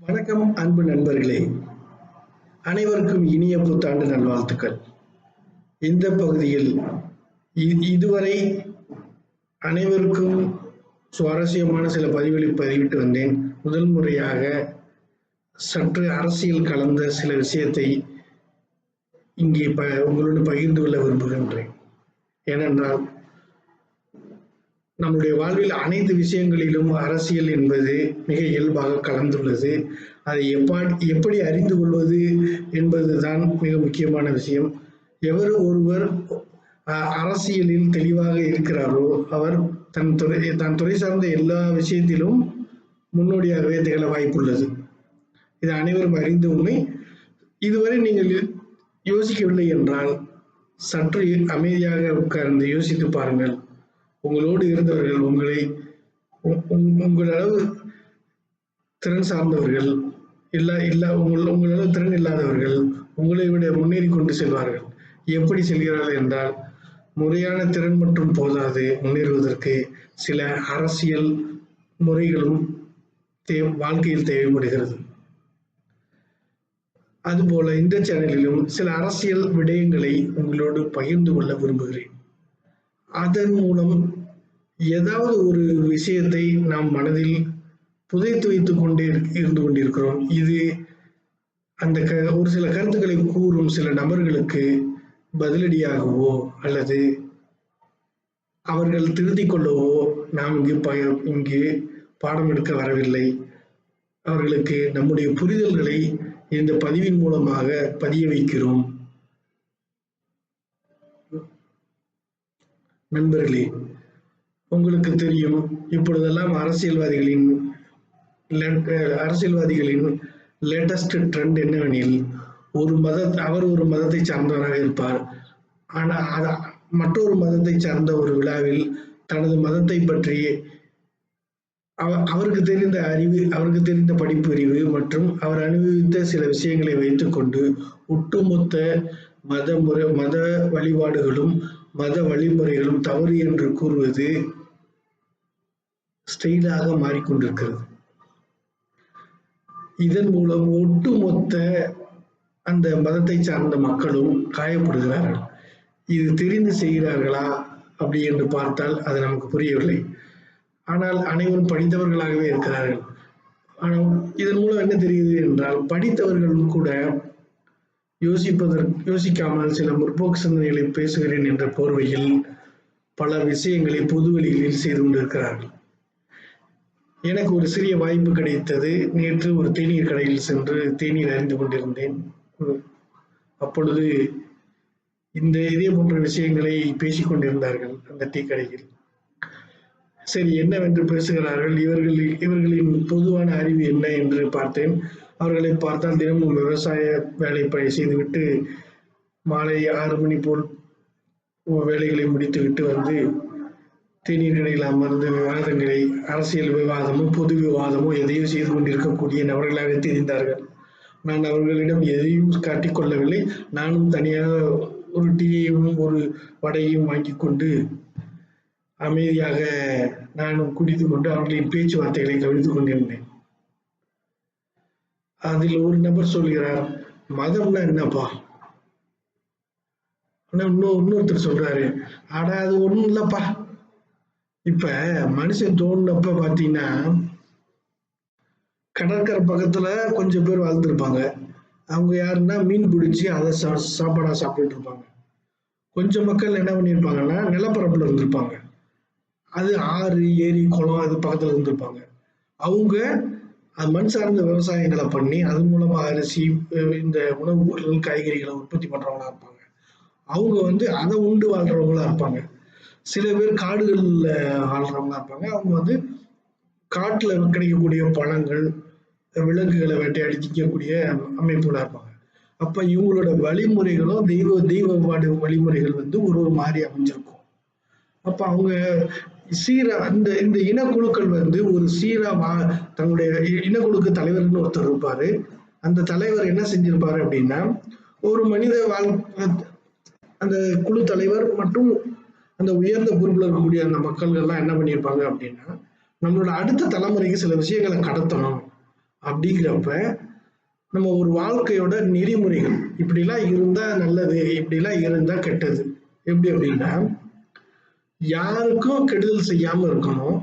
வணக்கம் அன்பு நண்பர்களே. அனைவருக்கும் இனிய புத்தாண்டு நல்வாழ்த்துக்கள். இந்த பகுதியில் இதுவரை அனைவருக்கும் சுவாரஸ்யமான சில பதிவுகளை பதிவிட்டு வந்தேன். முதல் முறையாக சற்று அரசியல் கலந்த சில விஷயத்தை இங்கே ப உங்களோடு பகிர்ந்து கொள்ள விரும்புகின்றேன். ஏனென்றால் நம்முடைய வாழ்வில் அனைத்து விஷயங்களிலும் அரசியல் என்பது மிக இயல்பாக கலந்துள்ளது அதை எப்பா எப்படி அறிந்து கொள்வது என்பதுதான் மிக முக்கியமான விஷயம். எவர் ஒருவர் அரசியலில் தெளிவாக இருக்கிறாரோ அவர் தன் துறை தன் துறை சார்ந்த எல்லா விஷயத்திலும் முன்னோடியாகவே திகழ வாய்ப்புள்ளது. இது அனைவரும் அறிந்த உண்மை. இதுவரை நீங்கள் யோசிக்கவில்லை என்றால் சற்று அமைதியாக உட்கார்ந்து யோசித்து பாருங்கள். உங்களோடு இருந்தவர்கள் உங்களை உ- உங்கள் அளவு திறன் சார்ந்தவர்கள் இல்ல இல்ல உங்கள் உங்களளவு திறன் இல்லாதவர்கள் உங்களை விட முன்னேறி கொண்டு செல்வார்கள். எப்படி செல்கிறார்கள் என்றால் முறையான திறன் மற்றும் போதாது முன்னேறுவதற்கு சில அரசியல் முறைகளும் தே வாழ்க்கையில் தேவைப்படுகிறது. அதுபோல இந்த சேனலிலும் சில அரசியல் விடயங்களை உங்களோடு பகிர்ந்து கொள்ள விரும்புகிறேன். அதன் மூலம் ஏதாவது ஒரு விஷயத்தை நாம் மனதில் புதைத்து வைத்து கொண்டே இருக்- இருந்து கொண்டிருக்கிறோம். இது அந்த க ஒரு சில கருத்துக்களை கூறும் சில நபர்களுக்கு பதிலடியாகவோ அல்லது அவர்கள் திருத்திக் கொள்ளவோ நாம் இங்கு ப இங்கு பாடம் எடுக்க வரவில்லை. அவர்களுக்கு நம்முடைய புரிதல்களை இந்த பதிவின் மூலமாக பதிய வைக்கிறோம். நண்பர்களே உங்களுக்கு தெரியும் இப்பொழுதெல்லாம் அரசியல்வாதிகளின் அரசியல்வாதிகளின் லேட்டஸ்ட் ட்ரெண்ட் என்னவெனில் ஒரு மத அவர் ஒரு மதத்தை சார்ந்தவராக இருப்பார். ஆனால் அத- மற்றொரு மதத்தை சார்ந்த ஒரு விழாவில் தனது மதத்தை பற்றி அவ- அவருக்கு தெரிந்த அறிவு அவருக்கு தெரிந்த படிப்பறிவு மற்றும் அவர் அனுபவித்த சில விஷயங்களை வைத்துக்கொண்டு ஒட்டுமொத்த மத முறை மத வழிபாடுகளும் மத வழிமுறைகளும் தவறு என்று கூறுவது ஸ்டைலாக மாறிக்கொண்டிருக்கிறது. இதன் மூலம் ஒட்டுமொத்த அந்த மதத்தை சார்ந்த மக்களும் காயப்படுகிறார்கள். இது தெரிந்து செய்கிறார்களா அப்படி என்று பார்த்தால் அது நமக்கு புரியவில்லை. ஆனால் அனைவரும் படித்தவர்களாகவே இருக்கிறார்கள். ஆனால் இதன் மூலம் என்ன தெரியுது என்றால் படித்தவர்களும் கூட யோசிப்பதற்கு யோசிக்காமல் சில முற்போக்கு சிந்தனைகளை பேசுகிறேன் என்ற போர்வையில் பல விஷயங்களை பொதுவெளிகளில் செய்து கொண்டிருக்கிறார்கள். எனக்கு ஒரு சிறிய வாய்ப்பு கிடைத்தது. நேற்று ஒரு தேநீர் கடையில் சென்று தேநீர் அறிந்து கொண்டிருந்தேன். அப்பொழுது இந்த இதே போன்ற விஷயங்களை பேசிக் கொண்டிருந்தார்கள் அந்த டீ கடையில். சரி என்னவென்று பேசுகிறார்கள்? இவர்கள் இவர்களின் பொதுவான அறிவு என்ன என்று பார்த்தேன். அவர்களை பார்த்தால் தினமும் விவசாய வேலை பணி செய்துவிட்டு மாலை ஆறு மணி போல் வேலைகளை முடித்துவிட்டு வந்து தேநீர் கடையில் அமர்ந்து விவாதங்களை அரசியல் விவாதமோ பொது விவாதமோ எதையும் செய்து கொண்டிருக்கக்கூடிய நபர்களாக தெரிந்தார்கள். நான் அவர்களிடம் எதையும் காட்டிக்கொள்ளவில்லை நானும் தனியாக ஒரு டீயையும் ஒரு வடையையும் வாங்கி கொண்டு அமைதியாக நானும் குடித்து கொண்டு அவர்களின் பேச்சுவார்த்தைகளை கவனித்துக் கொண்டிருந்தேன். அதில் ஒரு நபர் சொல்கிறார் மதம்னா என்னப்பா? இன்னும் இன்னொருத்தர் சொல்றாரு ஆனா அது ஒண்ணும் இல்லப்பா. இப்ப மனுஷன் தோணுனப்ப பாத்தீங்கன்னா கடற்கரை பக்கத்துல கொஞ்சம் பேர் வாழ்ந்துருப்பாங்க. அவங்க யாருன்னா மீன் பிடிச்சி அதை சா சாப்பாடா சாப்பிட்டு இருப்பாங்க. கொஞ்சம் மக்கள் என்ன பண்ணியிருப்பாங்கன்னா நிலப்பரப்புல இருந்திருப்பாங்க. அது ஆறு ஏரி குளம் அது பக்கத்துல இருந்திருப்பாங்க. அவங்க அது மண் சார்ந்த விவசாயங்களை பண்ணி அது மூலமா அரிசி இந்த உணவுப் பொருட்கள் காய்கறிகளை உற்பத்தி பண்றவங்களா இருப்பாங்க. அவங்க வந்து அதை உண்டு வாழ்றவங்களா இருப்பாங்க. சில பேர் காடுகள்ல வாழ்றவங்களா இருப்பாங்க. அவங்க வந்து காட்டுல கிடைக்கக்கூடிய பழங்கள் விலங்குகளை வேட்டையாடி திக்கக்கூடிய அமைப்புகளா இருப்பாங்க. அப்ப இவங்களோட வழிமுறைகளும் தெய்வ தெய்வ வழிமுறைகள் வந்து ஒரு ஒரு மாதிரி அமைஞ்சிருக்கும். அப்ப அவங்க சீரா இந்த இந்த இனக்குழுக்கள் வந்து ஒரு சீரா வா தன்னுடைய இனக்குழுக்கு தலைவர்னு ஒருத்தர் இருப்பாரு. அந்த தலைவர் என்ன செஞ்சிருப்பாரு அப்படின்னா ஒரு மனித வாழ் அந்த குழு தலைவர் மற்றும் அந்த உயர்ந்த பொறுப்பில் இருக்கக்கூடிய அந்த மக்கள்கள்லாம் என்ன பண்ணியிருப்பாங்க அப்படின்னா நம்மளோட அடுத்த தலைமுறைக்கு சில விஷயங்களை கடத்தணும் அப்படிங்கிறப்ப நம்ம ஒரு வாழ்க்கையோட நெறிமுறைகள் இப்படிலாம் இருந்தா நல்லது இப்படிலாம் இருந்தா கெட்டது எப்படி அப்படின்னா யாருக்கும் கெடுதல் செய்யாம இருக்கணும்.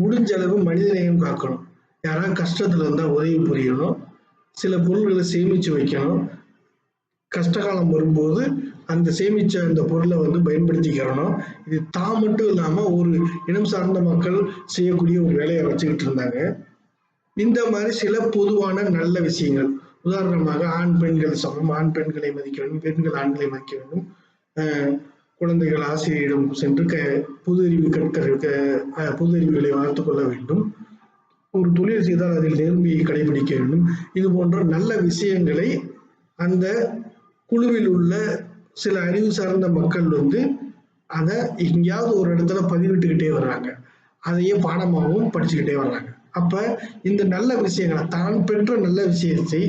முடிஞ்ச அளவு மனிதநேயம் காக்கணும். யாராவது கஷ்டத்துல இருந்தா உதவி புரியணும். சில பொருள்களை சேமிச்சு வைக்கணும். கஷ்டகாலம் வரும்போது அந்த சேமிச்ச அந்த பொருளை வந்து பயன்படுத்திக்கிறணும். இது தான் மட்டும் இல்லாம ஒரு இனம் சார்ந்த மக்கள் செய்யக்கூடிய ஒரு வேலையை வச்சுக்கிட்டு இருந்தாங்க. இந்த மாதிரி சில பொதுவான நல்ல விஷயங்கள். உதாரணமாக ஆண் பெண்கள் சமம். ஆண் பெண்களை மதிக்க வேண்டும். பெண்கள் ஆண்களை மதிக்க வேண்டும். அஹ் குழந்தைகள் ஆசிரியரிடம் சென்று க புது அறிவு கற்க புது பொது அறிவுகளை வளர்த்து கொள்ள வேண்டும். ஒரு தொழில் செய்தால் அதில் நேர்மையை கடைபிடிக்க வேண்டும். இது போன்ற நல்ல விஷயங்களை அந்த குழுவில் உள்ள சில அறிவு சார்ந்த மக்கள் வந்து அதை எங்கேயாவது ஒரு இடத்துல பதிவிட்டுக்கிட்டே வர்றாங்க. அதையே பாடமாகவும் படிச்சுக்கிட்டே வர்றாங்க. அப்ப இந்த நல்ல விஷயங்களை தான் பெற்ற நல்ல விஷயத்தை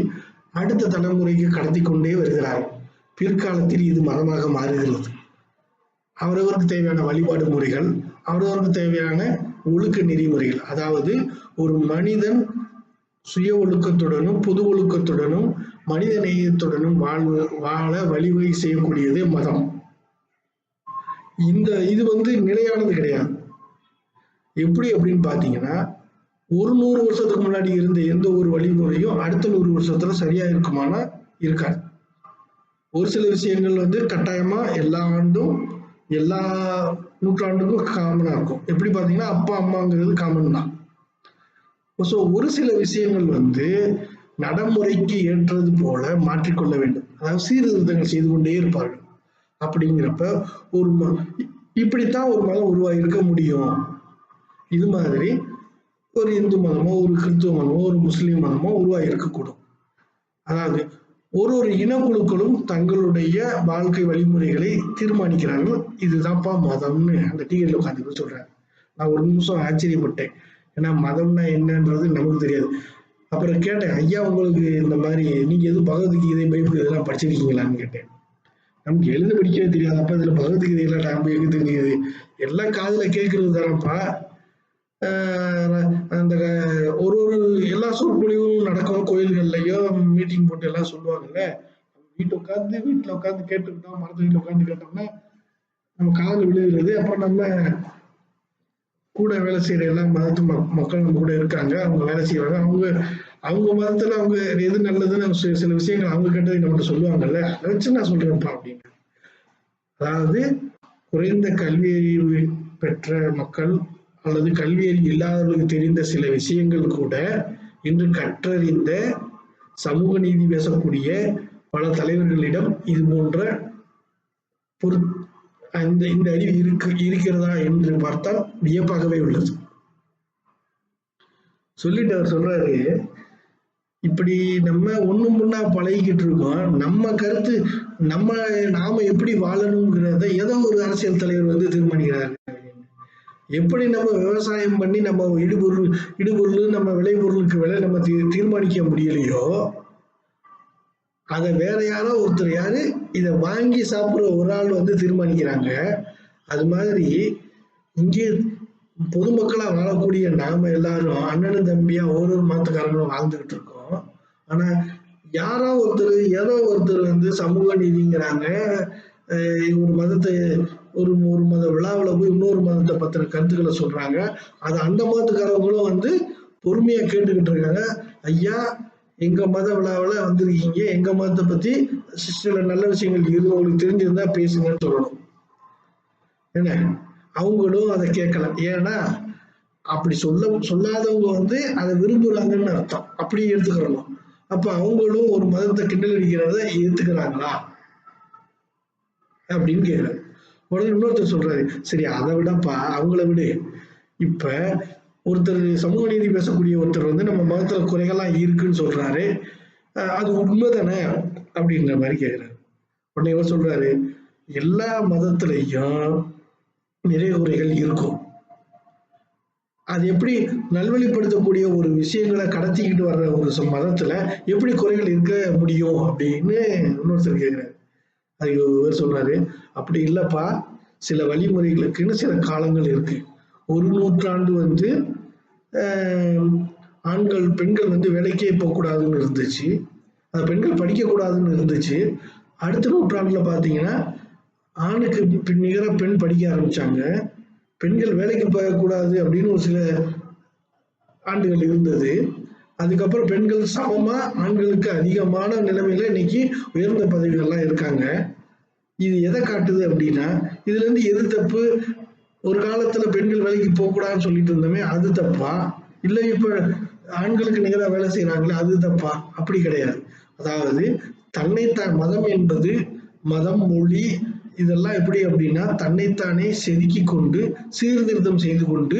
அடுத்த தலைமுறைக்கு கடத்தி கொண்டே வருகிறார்கள். பிற்காலத்தில் இது மதமாக மாறுகிறது. அவரவருக்கு தேவையான வழிபாடு முறைகள் அவரவருக்கு தேவையான ஒழுக்க நெறிமுறைகள். அதாவது ஒரு மனிதன் சுய ஒழுக்கத்துடனும் பொது ஒழுக்கத்துடனும் மனித நேயத்துடனும் வாழ்வு வாழ வழிவகை செய்யக்கூடியது மதம். இந்த இது வந்து நிலையானது கிடையாது. எப்படி அப்படின்னு பார்த்தீங்கன்னா ஒரு நூறு வருஷத்துக்கு முன்னாடி இருந்த எந்த ஒரு வழிமுறையும் அடுத்த நூறு வருஷத்துல சரியா இருக்குமானா இருக்காது. ஒரு சில விஷயங்கள் வந்து கட்டாயமா எல்லா ஆண்டும் எல்லா நூற்றாண்டுக்கும் காமனா இருக்கும். எப்படி பார்த்தீங்கன்னா அப்பா அம்மாங்கிறது காமன் தான். ஸோ ஒரு சில விஷயங்கள் வந்து நடைமுறைக்கு ஏற்றது போல மாற்றிக்கொள்ள வேண்டும். அதாவது சீர்திருத்தங்கள் செய்து கொண்டே இருப்பார்கள். அப்படிங்கிறப்ப ஒரு ம இப்படித்தான் ஒரு மதம் உருவாகி இருக்க முடியும். இது மாதிரி ஒரு இந்து மதமோ ஒரு கிறிஸ்துவ மதமோ ஒரு முஸ்லீம் மதமோ உருவாகி இருக்கக்கூடும் அதாவது ஒரு ஒரு இனக்குழுக்களும் தங்களுடைய வாழ்க்கை வழிமுறைகளை தீர்மானிக்கிறார்கள். இதுதான்ப்பா மதம்னு அந்த டிவியில் உட்காந்து சொல்றாங்க நான் ஒரு நிமிஷம் ஆச்சரியப்பட்டேன். ஏன்னா மதம்னா என்னன்றது நமக்கு தெரியாது. அப்புறம் கேட்டேன் ஐயா உங்களுக்கு இந்த மாதிரி நீங்க எதுவும் பகவத்கீதை பைபிள் இதெல்லாம் படிச்சிருக்கீங்களான்னு கேட்டேன். நமக்கு எழுத படிக்கவே தெரியாது. அப்ப இதுல பகவத்கீதையெல்லாம் நாம எங்க தெரியுது எல்லாம் காதுல கேட்கறது தானப்பா. ஆஹ் அந்த ஒரு ஒரு எல்லா சொற்பொழிவும் நடக்கும் கோயில்கள்லயோ மீட்டிங் போட்டு எல்லாம் சொல்லுவாங்கல்ல. வீட்டு உட்காந்து வீட்டுல உட்காந்து கேட்டுக்கிட்டோம் மரத்து வீட்டுல உட்காந்து கேட்டோம்னா நம்ம காது விழுகிறது அப்புறம் நம்ம கூட வேலை செய்யற எல்லா மதத்து மக்கள் நம்ம கூட இருக்காங்க அவங்க வேலை செய்வாங்க. அவங்க அவங்க மதத்துல அவங்க எது நல்லதுன்னு சில சில விஷயங்கள் அவங்க கேட்டதை நம்மகிட்ட சொல்லுவாங்கல்ல. அதை வச்சு நான் சொல்றேன்ப்பா அப்படின்னு. அதாவது குறைந்த கல்வி அறிவு பெற்ற மக்கள் அல்லது கல்வி அறிவு இல்லாதவர்களுக்கு தெரிந்த சில விஷயங்கள் கூட இன்று கற்றறிந்த சமூக நீதி பேசக்கூடிய பல தலைவர்களிடம் இது போன்ற பொரு இந்த இந்த அறிவு இருக்கு இருக்கிறதா என்று பார்த்தால் வியப்பாகவே உள்ளது. சொல்லிட்டு அவர் சொல்றாரு இப்படி நம்ம ஒண்ணு முன்னா பழகிக்கிட்டு இருக்கோம். நம்ம கருத்து நம்ம நாம எப்படி வாழணுங்கிறத ஏதோ ஒரு அரசியல் தலைவர் வந்து தீர்மானிக்கிறாரு. எப்படி நம்ம விவசாயம் பண்ணி நம்ம இடுபொருள் இடுபொருள் நம்ம விளைபொருளுக்கு விலை நம்ம தீ- தீர்மானிக்க முடியலையோ அதை வேற யாரோ ஒருத்தர் யாரு இதை வாங்கி சாப்பிட்ற ஒரு ஆள் வந்து தீர்மானிக்கிறாங்க. அது மாதிரி இங்கே பொதுமக்களாக வாழக்கூடிய நாம எல்லாரும் அண்ணனும் தம்பியா ஒரு ஒரு மதத்துக்காரங்களும் வாழ்ந்துகிட்டு இருக்கோம். ஆனா யாரோ ஒருத்தர் ஏதோ ஒருத்தர் வந்து சமூக நீதிங்கிறாங்க. ஒரு மதத்தை ஒரு ஒரு மத விழாவில் போய் இன்னொரு மதத்தை பற்றின கருத்துக்களை சொல்றாங்க. அது அந்த மதத்துக்காரங்களும் வந்து பொறுமையா கேட்டுக்கிட்டு இருக்காங்க. ஐயா எங்க மத விழாவில் வந்திருக்கீங்க. எங்க மதத்தை பத்தி சில நல்ல விஷயங்கள் இருந்து உங்களுக்கு தெரிஞ்சிருந்தா பேசுங்கன்னு சொல்லணும். என்ன? அவங்களும் அதை கேட்கலாம். ஏன்னா அப்படி சொல்ல சொல்லாதவங்க வந்து அதை விரும்புறாங்கன்னு அர்த்தம். அப்படி எடுத்துக்கிறணும். அப்ப அவங்களும் ஒரு மதத்தை கிண்டல் அடிக்கிறத ஏத்துக்கிறாங்களா? அப்படின்னு கேக்குறாரு உடனே இன்னொருத்தர் சொல்றாரு சரி அதை விடப்பா அவங்கள விடு. இப்ப ஒருத்தர் சமூக நீதி பேசக்கூடிய ஒருத்தர் வந்து நம்ம மதத்துல குறைகள்லாம் இருக்குன்னு சொல்றாரு. அது அது உண்மைதானே அப்படின்ற மாதிரி கேக்குறாரு. உடனே இவர் சொல்றாரு எல்லா மதத்திலையும் நிறைய குறைகள் இருக்கும். அது எப்படி நல்வழிப்படுத்தக்கூடிய ஒரு விஷயங்களை கடத்திக்கிட்டு வர்ற ஒரு மதத்துல எப்படி குறைகள் இருக்க முடியும்? அப்படின்னு இன்னொருத்தர் கேக்குறாரு. அதுக்கு இவர் சொல்றாரு. அப்படி இல்லப்பா சில வழிமுறைகளுக்குன்னு சில காலங்கள் இருக்கு. ஒரு நூற்றாண்டு வந்து ஆண்கள் பெண்கள் வந்து வேலைக்கே போகக்கூடாதுன்னு இருந்துச்சு. அது பெண்கள் படிக்கக்கூடாதுன்னு இருந்துச்சு. அடுத்த நூற்றாண்டுல பார்த்தீங்கன்னா ஆணுக்கு பின் நிகராக பெண் படிக்க ஆரம்பிச்சாங்க. பெண்கள் வேலைக்கு போகக்கூடாது அப்படின்னு ஒரு சில ஆண்டுகள் இருந்தது. அதுக்கப்புறம் பெண்கள் சமமாக ஆண்களுக்கு அதிகமான நிலைமையில இன்னைக்கு உயர்ந்த பதவிகள்லாம் இருக்காங்க. இது எதை காட்டுது அப்படின்னா இதுல இருந்து எது தப்பு? ஒரு காலத்துல பெண்கள் வேலைக்கு போகக்கூடாதுன்னு சொல்லிட்டு இருந்தோமே அது தப்பா? இல்லை இப்போ ஆண்களுக்கு நிகராக வேலை செய்யறாங்களே அது தப்பா? அப்படி கிடையாது. அதாவது தன்னைத்தான் மதம் என்பது மதம் மொழி இதெல்லாம் எப்படி அப்படின்னா தன்னைத்தானே செதுக்கி கொண்டு சீர்திருத்தம் செய்து கொண்டு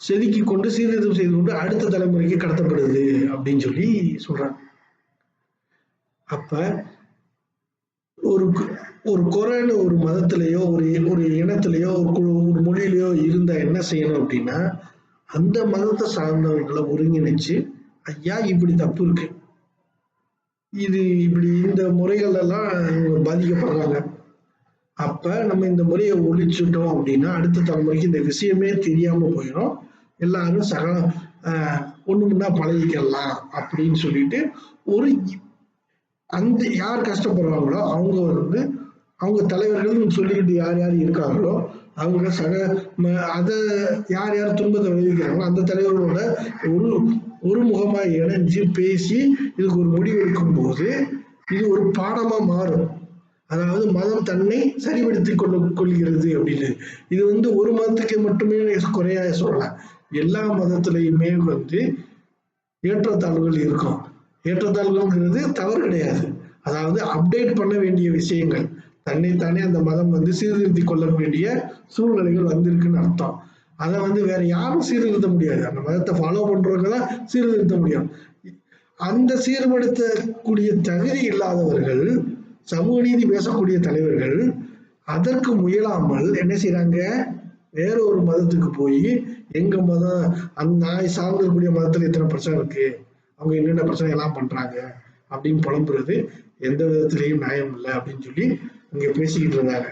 செதுக்கி கொண்டு சீர்திருத்தம் செய்து கொண்டு அடுத்த தலைமுறைக்கு கடத்தப்படுது அப்படின்னு சொல்லி சொல்றாங்க. அப்ப ஒரு ஒரு குறைன்னு ஒரு மதத்திலேயோ ஒரு ஒரு இனத்திலேயோ ஒரு ஒரு மொழியிலையோ இருந்தா என்ன செய்யணும் அப்படின்னா அந்த மதத்தை சார்ந்தவர்களை ஒருங்கிணைச்சு ஐயா இப்படி தப்பு இருக்கு. இது இப்படி இந்த முறைகள் எல்லாம் இவங்க பாதிக்கப்படுறாங்க. அப்ப நம்ம இந்த முறையை ஒழிச்சுட்டோம் அப்படின்னா அடுத்த தலைமுறைக்கு இந்த விஷயமே தெரியாம போயிடும். எல்லாரும் சக ஆஹ் ஒண்ணு முன்னா பழகிக்கலாம் அப்படின்னு சொல்லிட்டு ஒரு அந்த யார் கஷ்டப்படுறாங்களோ அவங்க வந்து அவங்க தலைவர்கள் சொல்லிக்கிட்டு யார் யார் இருக்காங்களோ அவங்க சக ம- யார் யார் துன்பத்தை விளைவிக்கிறாங்களோ அந்த தலைவர்களோட ஒரு ஒரு முகமாக இணைஞ்சு பேசி இதுக்கு ஒரு முடிவு எடுக்கும் போது இது ஒரு பாடமா மாறும். அதாவது மதம் தன்னை சரிபடுத்திக் கொள்ள கொள்கிறது அப்படின்னு. இது வந்து ஒரு மதத்துக்கு மட்டுமே குறையா சொல்லலாம். எல்லா மதத்திலையுமே வந்து ஏற்றத்தாழ்வுகள் இருக்கும். ஏற்றத்தாழ்வுங்கிறது தவறு கிடையாது. அதாவது அப்டேட் பண்ண வேண்டிய விஷயங்கள் தன்னைத்தானே அந்த மதம் வந்து சீர்திருத்தி கொள்ள வேண்டிய சூழ்நிலைகள் வந்திருக்குன்னு அர்த்தம். அதை வந்து வேற யாரும் சீர்திருத்த முடியாது. அந்த மதத்தை ஃபாலோ பண்றவங்க தான் சீர்திருத்த முடியும். அந்த சீர்படுத்தக்கூடிய தகுதி இல்லாதவர்கள் சமூக நீதி பேசக்கூடிய தலைவர்கள் அதற்கு முயலாமல் என்ன செய்யறாங்க வேற ஒரு மதத்துக்கு போய் எங்க மதம் அந்த நாய் சார்ந்திருக்கக்கூடிய மதத்துல இத்தனை பிரச்சனை இருக்கு? அவங்க என்னென்ன பிரச்சனை எல்லாம் பண்றாங்க? அப்படின்னு புலம்புறது எந்த விதத்திலையும் நியாயம் இல்லை அப்படின்னு சொல்லி இங்க பேசிக்கிட்டு இருந்தாங்க.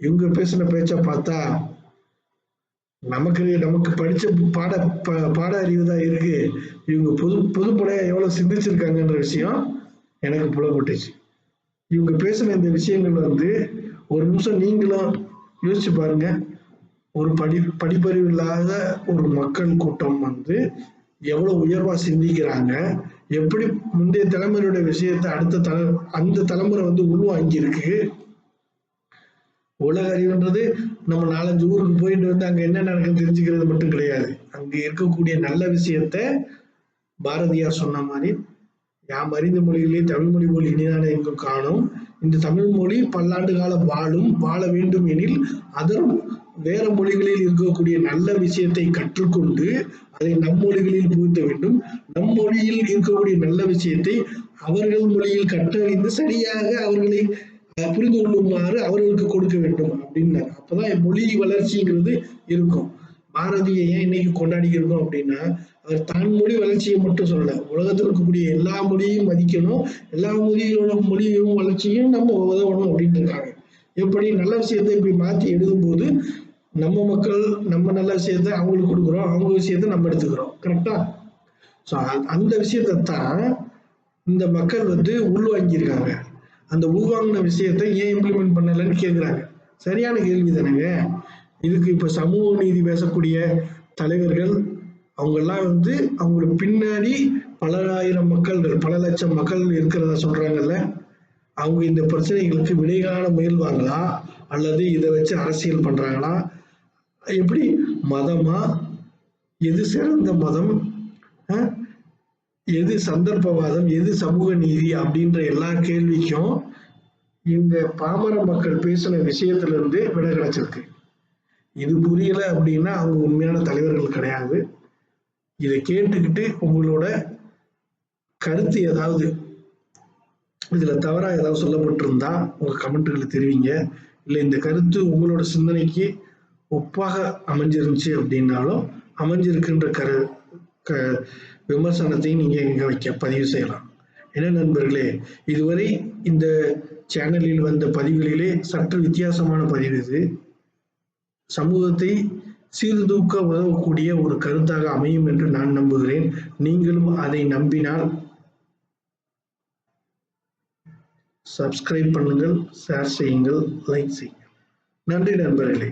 இவங்க பேசின பேச்ச பார்த்தா நமக்கு நமக்கு படிச்ச பாட பாட அறிவு தான் இருக்கு. இவங்க பொது பொதுப்படையா எவ்வளவு சிந்திச்சிருக்காங்கன்ற விஷயம் எனக்கு புலப்பட்டுச்சு. இவங்க பேசின இந்த விஷயங்கள் வந்து ஒரு நிமிஷம் நீங்களும் யோசிச்சு பாருங்க. ஒரு படி படிப்பறிவு இல்லாத ஒரு மக்கள் கூட்டம் வந்து எவ்வளவு உயர்வா சிந்திக்கிறாங்க எப்படி முந்தைய தலைமுறையோட விஷயத்தை அடுத்த தலை அந்த தலைமுறை வந்து உள்வாங்கி இருக்கு உலக அறிவுன்றது நம்ம நாலஞ்சு ஊருக்கு போயிட்டு வந்து அங்க என்ன நடக்குன்னு தெரிஞ்சுக்கிறது மட்டும் கிடையாது. அங்க இருக்கக்கூடிய நல்ல விஷயத்த பாரதியார் சொன்ன மாதிரி யாம் அறிந்த மொழிகளே தமிழ் மொழி போல் இனிதான எங்கும் காணும். இந்த தமிழ் மொழி பல்லாண்டு காலம் வாழும் வாழ வேண்டும் எனில் அதர் வேற மொழிகளில் இருக்கக்கூடிய நல்ல விஷயத்தை கற்றுக்கொண்டு அதை நம் மொழிகளில் புகுத்த வேண்டும். நம் மொழியில் இருக்கக்கூடிய நல்ல விஷயத்தை அவர்கள் மொழியில் கற்றறிந்து சரியாக அவர்களை புரிந்து கொள்ளுமாறு அவர்களுக்கு கொடுக்க வேண்டும். அப்படின்னாரு அப்பதான் மொழி வளர்ச்சிங்கிறது இருக்கும். பாரதியை ஏன் இன்னைக்கு கொண்டாடிக்கிறோம் அப்படின்னா அவர் தான் மொழி வளர்ச்சியை மட்டும் சொல்ல உலகத்தில் இருக்கக்கூடிய எல்லா மொழியும் மதிக்கணும். எல்லா மொழிகளோட மொழியும் வளர்ச்சியும் நம்ம உதவணும் அப்படின்னு இருக்காங்க. எப்படி? நல்ல விஷயத்தை இப்படி மாற்றி எழுதும்போது நம்ம மக்கள் நம்ம நல்ல விஷயத்த அவங்களுக்கு கொடுக்குறோம். அவங்க விஷயத்த நம்ம எடுத்துக்கிறோம். கரெக்டா ஸோ அந்த விஷயத்தை தான் இந்த மக்கள் வந்து உள்வாங்கியிருக்காங்க. அந்த உள்வாங்கின விஷயத்தை ஏன் இம்ப்ளிமெண்ட் பண்ணலைன்னு கேட்குறாங்க சரியான கேள்வி தானேங்க இதுக்கு இப்போ சமூக நீதி பேசக்கூடிய தலைவர்கள் அவங்கெல்லாம் வந்து அவங்களுக்கு பின்னாடி பல ஆயிரம் மக்கள்கள் பல லட்சம் மக்கள் இருக்கிறதா சொல்றாங்கல்ல? அவங்க இந்த பிரச்சனைகளுக்கு விடை முயல்வாங்களா? அல்லது இதை வச்சு அரசியல் பண்றாங்களா? எப்படி? மதமா? எது சிறந்த மதம்? எது சந்தர்ப்பவாதம்? எது சமூக நீதி? அப்படின்ற எல்லா கேள்விக்கும் இந்த பாமர மக்கள் பேசின விஷயத்துல இருந்து விடை கிடைச்சிருக்கு. இது புரியல அப்படின்னா அவங்க உண்மையான தலைவர்கள் கிடையாது. இதை கேட்டுக்கிட்டு உங்களோட கருத்து ஏதாவது இதுல தவறா ஏதாவது சொல்லப்பட்டிருந்தா உங்க கமெண்ட்டுகளை தெரிவிங்க. இல்லை இந்த கருத்து உங்களோட சிந்தனைக்கு ஒப்பாக அமைஞ்சிருந்துச்சு அப்படின்னாலும் அமைஞ்சிருக்குன்ற கரு க விமர்சனத்தையும் நீங்க இங்க வைக்க பதிவு செய்யலாம். என்ன நண்பர்களே இதுவரை இந்த சேனலில் வந்த பதிவுகளிலே சற்று வித்தியாசமான பதிவு இது. சமூகத்தை சீர்தூக்க உதவக்கூடிய ஒரு கருத்தாக அமையும் என்று நான் நம்புகிறேன். நீங்களும் அதை நம்பினால் சப்ஸ்கிரைப் பண்ணுங்கள் ஷேர் செய்யுங்கள் லைக் செய்யுங்கள். நன்றி நண்பர்களே.